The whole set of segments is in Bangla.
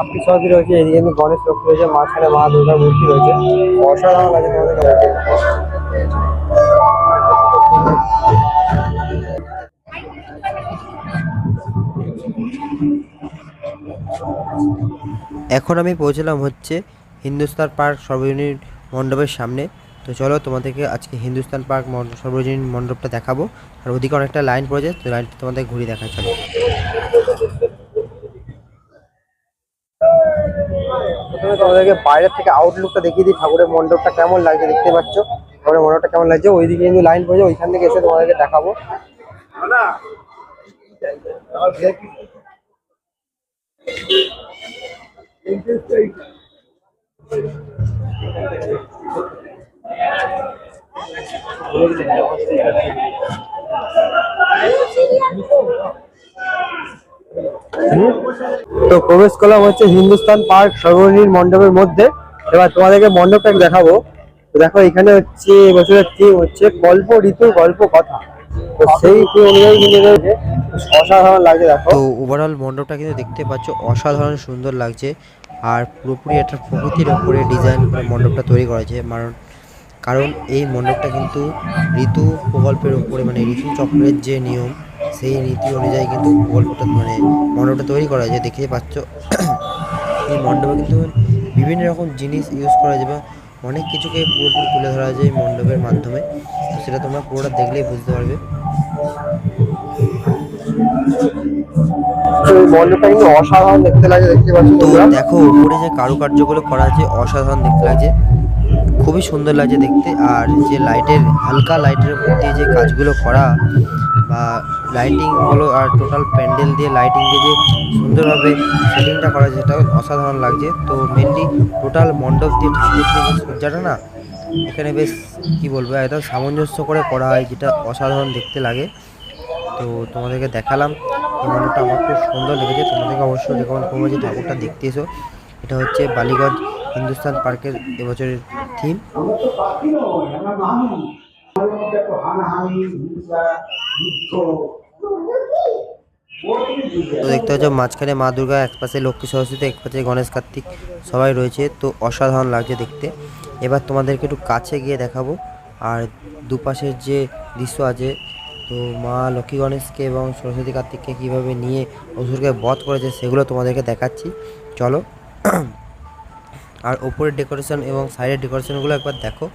আপনি সবই রয়েছে এদিকে গণেশ লক্ষ্মী রয়েছে, মাঝখানে মা মূর্তি রয়েছে। অসাধারণ লাগে তোমাদের এখন আমি পৌঁছলাম হচ্ছে হিন্দুস্তান পার্ক সর্বজনীন মণ্ডপের সামনে। তো চলো তোমাদেরকে আজকে হিন্দুস্তান পার্ক সর্বজনীন মণ্ডপটা দেখাবো। আর ওদিকে অনেকটা লাইন পড়েছে, তো লাইনটা তোমাদের ঘুরিয়ে দেখায় চলো প্রথমে তোমাদেরকে বাইরের থেকে আউটলুকটা দেখিয়ে দিই, ঠাকুরের মণ্ডপটা কেমন লাগছে দেখতে পাচ্ছ? ঠাকুরের মণ্ডপটা কেমন লাগছে? ওইদিকে কিন্তু লাইন পড়েছে, ওইখান থেকে এসে তোমাদেরকে দেখাবো। তো প্রবেশ করলাম হচ্ছে হিন্দুস্তান পার্ক সর্বজনীন মণ্ডপের মধ্যে। এবার তোমাদেরকে মণ্ডপটা দেখাবো। দেখো, এখানে হচ্ছে এবছরের থিম হচ্ছে গল্প ঋতু গল্প কথা। তো সেই অনুযায়ী কিন্তু অসাধারণ লাগে দেখো। তো ওভারঅল মণ্ডপটা কিন্তু দেখতে পাচ্ছ অসাধারণ সুন্দর লাগছে। আর পুরোপুরি একটা প্রকৃতির ওপরে ডিজাইন মণ্ডপটা তৈরি করা হয়েছে। কারণ কারণ এই মণ্ডপটা কিন্তু ঋতু প্রকল্পের উপরে মানে ঋতু চক্রের যে নিয়ম সেই নীতি অনুযায়ী কিন্তু প্রকল্পটা মানে মণ্ডপটা তৈরি করা হয়েছে। দেখতে পাচ্ছ। এই মণ্ডপে কিন্তু বিভিন্ন রকম জিনিস ইউজ করা যায় বা অনেক কিছুকে পুরোপুরি তুলে ধরা যায় মণ্ডপের মাধ্যমে। তো সেটা তোমরা পুরোটা দেখলেই বুঝতে পারবে। অসাধারণ দেখতে লাগে দেখতে পাচ্ছ তোমরা। দেখো উপরে যে কারুকার্যগুলো করা আছে অসাধারণ দেখতে লাগছে। খুবই সুন্দর লাগছে দেখতে। আর যে লাইটের হালকা লাইটের দিয়ে যে কাজগুলো করা বা লাইটিং বলো আর টোটাল প্যান্ডেল দিয়ে লাইটিং দিয়ে যে সুন্দরভাবে সেটিংটা করা যেটা অসাধারণ লাগছে। তো মেনলি টোটাল মণ্ডপ দিয়ে ঠাকুর সজ্জাটা না, এখানে বেশ কি বলব একদম সামঞ্জস্য করে করা হয়, যেটা অসাধারণ দেখতে লাগে। তো তোমাদেরকে দেখালাম, এই মণ্ডপটা আমার খুব সুন্দর লেগেছে। তোমাদেরকে অবশ্যই রেকমেন্ড করব যে ঠাকুরটা দেখতে এসো। এটা হচ্ছে বালিগঞ্জ হিন্দুস্তান পার্কের এবছরের থিম তো দেখতে পাচ্ছ, মাঝখানে মা দুর্গা এক পাশে লক্ষ্মী সরস্বতী এক পাশে গণেশ কার্তিক সবাই রয়েছে। তো অসাধারণ লাগছে দেখতে। এবার তোমাদেরকে একটু কাছে গিয়ে দেখাবো। আর দুপাশের যে দৃশ্য আছে, তো মা লক্ষ্মী গণেশকে এবং সরস্বতী কার্তিককে কীভাবে নিয়ে অসুরকে বধ করেছে, সেগুলো তোমাদেরকে দেখাচ্ছি। চলো। আর ওপরের ডেকোরেশন এবং সাইডের ডেকোরেশনগুলো একবার দেখো।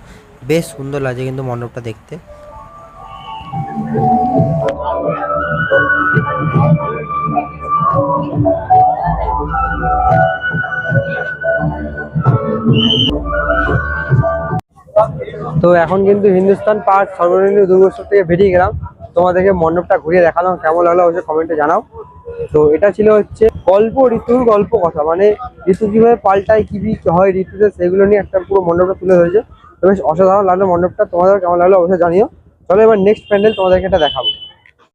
বেশ সুন্দর লাগছে কিন্তু মণ্ডপটা দেখতে। তো এখন কিন্তু হিন্দুস্তান পার্ক সর্বনিম্ন দুর্গোৎসব থেকে বেরিয়ে গেলাম। তোমাদেরকে মণ্ডপটা ঘুরিয়ে দেখালাম। কেমন লাগল অবশ্যই কমেন্টে জানাও। তো এটা ছিল হচ্ছে গল্প, ঋতুর গল্প কথা। মানে ঋতু কীভাবে পাল্টায়, কি হয়, ঋতুতে সেগুলো নিয়ে একটা পুরো মণ্ডপটা তুলে ধরেছে। তো বেশ অসাধারণ লাগল মণ্ডপটা। তোমাদের কেমন লাগল অবশ্যই জানিও। চলো এবার নেক্সট প্যান্ডেল তোমাদেরকে এটা দেখাবো।